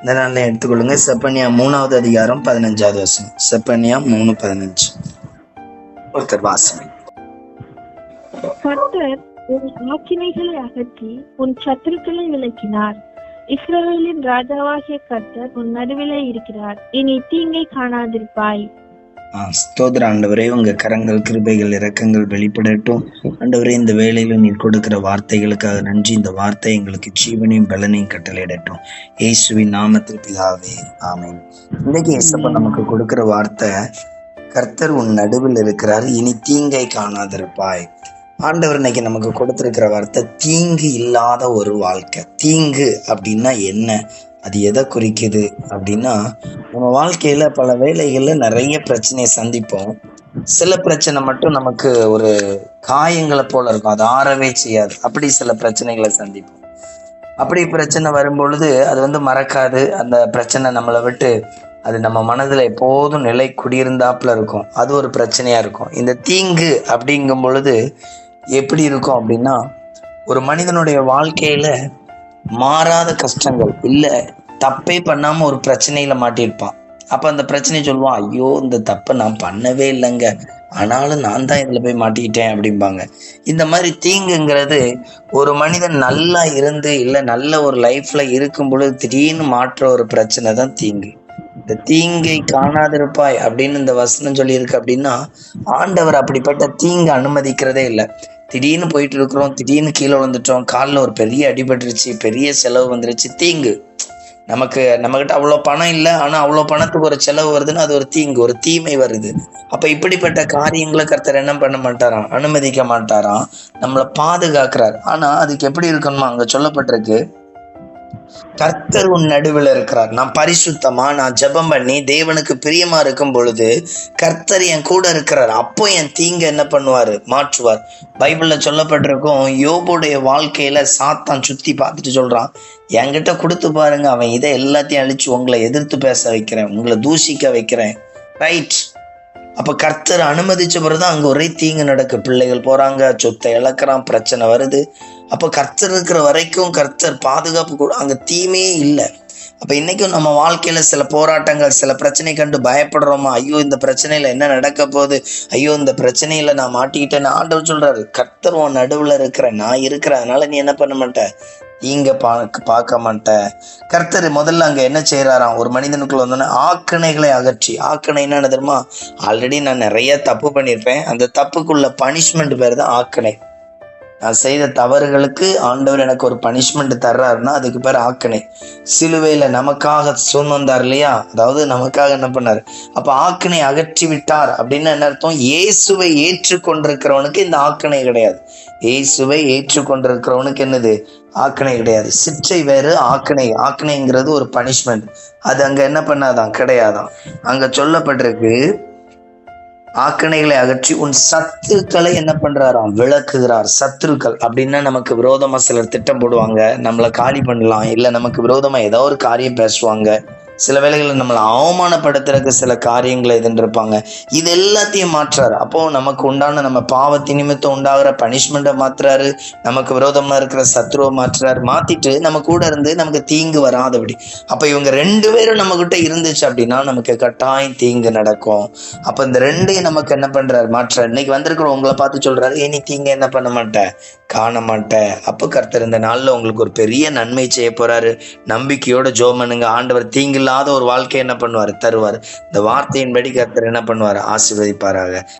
இந்த நாளில் எடுத்துக்கொள்ளுங்க. செப்பனியா மூணாவது அதிகாரம் பதினஞ்சாவது வசனம். செப்பனியா மூணு பதினஞ்சு. ஒருத்தர் வாசனை. கர்த்தர் உன் ஆக்கினைகளை அகற்றி உன் சத்துருக்களை விளக்கினார். இஸ்ரவேலின் ராஜாவாகிய கர்த்தர் உன் நடுவிலே இருக்கிறார். இனி தீங்கை காணாதிருப்பாய். ஸ்தோத்திர ஆண்டவரே உங்க கரங்கள் கிருபைகள் இரக்கங்கள் வெளிப்படட்டும். ஆண்டவரே இந்த வேலையில் நீர் கொடுக்கிற வார்த்தைகளுக்காக நன்றி. இந்த வார்த்தை எங்களுக்கு ஜீவனையும் பலனையும் கட்டளையிடட்டும். இயேசுவின் நாமத்தில் பிதாவே ஆமென். இன்னைக்கு இயேசப்ப நமக்கு கொடுக்கிற வார்த்தை கர்த்தர் உன் நடுவில் இருக்கிறார் இனி தீங்கை காணாதிருப்பாய். ஆண்டவர் இன்னைக்கு நமக்கு கொடுத்திருக்கிற வார்த்தை தீங்கு இல்லாத ஒரு வாழ்க்கை. தீங்கு அப்படின்னா என்ன? அது எதை குறிக்குது அப்படின்னா நம்ம வாழ்க்கையில பல வேலைகள்ல நிறைய பிரச்சனையை சந்திப்போம். சில பிரச்சனை மட்டும் நமக்கு ஒரு காயங்களை போல இருக்கும். அது ஆறவே செய்யாது. அப்படி சில பிரச்சனைகளை சந்திப்போம். அப்படி பிரச்சனை வரும்பொழுது அது வந்து மறக்காது. அந்த பிரச்சனை நம்மளை விட்டு அது நம்ம மனதில் எப்போதும் நிலை குடியிருந்தாப்புல இருக்கும். அது ஒரு பிரச்சனையாக இருக்கும். இந்த தீங்கு அப்படிங்கும் பொழுது எப்படி இருக்கும் அப்படின்னா ஒரு மனிதனுடைய வாழ்க்கையில மாறாத கஷ்டங்கள். இல்ல தப்பே பண்ணாம ஒரு பிரச்சனையில மாட்டியிருப்பான். அப்ப அந்த பிரச்சனையை சொல்லுவான் ஐயோ இந்த தப்பை நான் பண்ணவே இல்லைங்க. ஆனாலும் நான் தான் இதுல போய் மாட்டிக்கிட்டேன் அப்படிம்பாங்க. இந்த மாதிரி தீங்குங்கிறது ஒரு மனிதன் நல்லா இருந்து இல்லை நல்ல ஒரு லைஃப்பில் இருக்கும் பொழுது திடீர்னு மாற்ற ஒரு பிரச்சனை தான் தீங்கு. இந்த தீங்கை காணாதிருப்பாய் அப்படின்னு இந்த வசனம் சொல்லியிருக்கு அப்படின்னா ஆண்டவர் அப்படிப்பட்ட தீங்கு அனுமதிக்கிறதே இல்லை. திடீர்னு போயிட்டு இருக்கிறோம் திடீர்னு கீழே விழுந்துட்டோம் காலில் ஒரு பெரிய அடிபட்டுருச்சு பெரிய செலவு வந்துருச்சு தீங்கு. நமக்கு நம்மகிட்ட அவ்வளோ பணம் இல்லை ஆனால் அவ்வளோ பணத்துக்கு ஒரு செலவு வருதுன்னா அது ஒரு தீங்கு ஒரு தீமை வருது. அப்போ இப்படிப்பட்ட காரியங்களை கர்த்தர் என்ன பண்ண மாட்டாராம்? அனுமதிக்க மாட்டாராம். நம்மளை பாதுகாக்கிறார். ஆனால் அதுக்கு எப்படி இருக்கணுமா? அங்கே சொல்லப்பட்டிருக்கு கர்த்தர் உன் நடுவில் இருக்கிறார். நான் பரிசுத்தமா? நான் ஜெபம் பண்ணி தேவனுக்கு பிரியமா இருக்கும் பொழுது கர்த்தர் என் கூட இருக்கிறார். அப்போ என் தீங்க என்ன பண்ணுவாரு? மாற்றுவார். பைபிள்ல சொல்லப்பட்டிருக்கும் யோபுடைய வாழ்க்கையில சாத்தான் சுத்தி பார்த்துட்டு சொல்றான் என்கிட்ட கொடுத்து பாருங்க அவன் இதை எல்லாத்தையும் அழிச்சு உங்களை எதிர்த்து பேச வைக்கிறேன் உங்களை தூஷிக்க வைக்கிறேன். ரைட் அப்ப கர்த்தர் அனுமதிச்ச பிறகுதான் அங்க ஒரே தீங்கு நடக்கு. பிள்ளைகள் போறாங்க சொத்தை இழக்கிறான் பிரச்சனை வருது. அப்ப கர்த்தர் இருக்கிற வரைக்கும் கர்த்தர் பாதுகாப்பு கூட அங்க தீமையே இல்லை. அப்ப இன்னைக்கும் நம்ம வாழ்க்கையில சில போராட்டங்கள் சில பிரச்சனை கண்டு பயப்படுறோமா? ஐயோ இந்த பிரச்சனையில என்ன நடக்க போகுது? ஐயோ இந்த பிரச்சனையில நான் மாட்டிக்கிட்டேன்னு ஆண்டவர் சொல்றாரு. கர்த்தர் உன் நடுவுல இருக்கிற நான் இருக்கிறேன் அதனால நீ என்ன பண்ண மாட்ட? இங்க பார்க்க பார்க்க மாட்டேன் கர்த்தர் முதல்ல அங்க என்ன செய்யறாராம் ஒரு மனிதனுக்குள்ள வந்தோன்னே ஆக்கணைகளை அகற்றி. ஆக்கணை என்ன தெரியுமா? ஆல்ரெடி நான் நிறைய தப்பு பண்ணியிருப்பேன் அந்த தப்புக்குள்ள பனிஷ்மெண்ட் பேர் தான் ஆக்கணை செய்த தவறுகளுக்கு ஆண்டவர் எனக்கு ஒரு பனிஷ்மெண்ட் தர்றாருன்னா அதுக்கு பேர் ஆக்கணை சிலுவையில் நமக்காக சொன் வந்தார் இல்லையா? அதாவது நமக்காக என்ன பண்ணார்? அப்போ ஆக்கணை அகற்றி விட்டார் அப்படின்னு என்ன அர்த்தம்? இயேசுவை ஏற்றுக்கொண்டிருக்கிறவனுக்கு இந்த ஆக்கணை கிடையாது. இயேசுவை ஏற்றுக்கொண்டிருக்கிறவனுக்கு என்னது? ஆக்கணை கிடையாது. சிற்றை வேறு ஆக்கணை ஆக்கணைங்கிறது ஒரு பனிஷ்மெண்ட் அது அங்கே என்ன பண்ணாதான்? கிடையாதான். அங்கே சொல்லப்பட்டிருக்கு ஆக்கணைகளை அகற்றி உன் சத்துருக்களை என்ன பண்றாராம்? விளக்குகிறார். சத்துருக்கள். அப்படின்னா நமக்கு விரோதமா சிலர் திட்டம் போடுவாங்க. நம்மளை காலி பண்ணலாம். இல்ல நமக்கு விரோதமா ஏதோ ஒரு காரியம் பேசுவாங்க. சில வேளைகளில் நம்மளை அவமானப்படுத்துறதுக்கு சில காரியங்களை எதிர்ப்பாங்க இது எல்லாத்தையும் மாற்றாரு அப்போ நமக்கு உண்டான நம்ம பாவத்தி நிமித்தம் உண்டாகிற பனிஷ்மெண்ட்டை மாற்றுறாரு நமக்கு விரோதமா இருக்கிற சத்ருவை மாற்றுறாரு மாத்திட்டு நம்ம கூட இருந்து நமக்கு தீங்கு வராதபடி. அப்ப இவங்க ரெண்டு பேரும் நம்ம கிட்ட இருந்துச்சு அப்படின்னா நமக்கு கட்டாயம் தீங்கு நடக்கும். அப்ப இந்த ரெண்டையும் நமக்கு என்ன பண்றாரு? மாற்றார். இன்னைக்கு வந்திருக்கிற உங்களை பார்த்து சொல்றாரு ஏ நீ தீங்க என்ன பண்ண மாட்டேன் காண மாட்டேன் அப்போ கர்த்தர் இந்த நாள்ல உங்களுக்கு ஒரு பெரிய நன்மை செய்ய போறாரு. நம்பிக்கையோட ஜோமனுங்க ஆண்டவர் தீங்கு இல்லாத ஒரு வாழ்க்கை என்ன பண்ணுவார்? தருவார். இந்த வார்த்தையின்படி கர்த்தர் என்ன பண்ணுவார்? ஆசீர்வதிப்பாராக.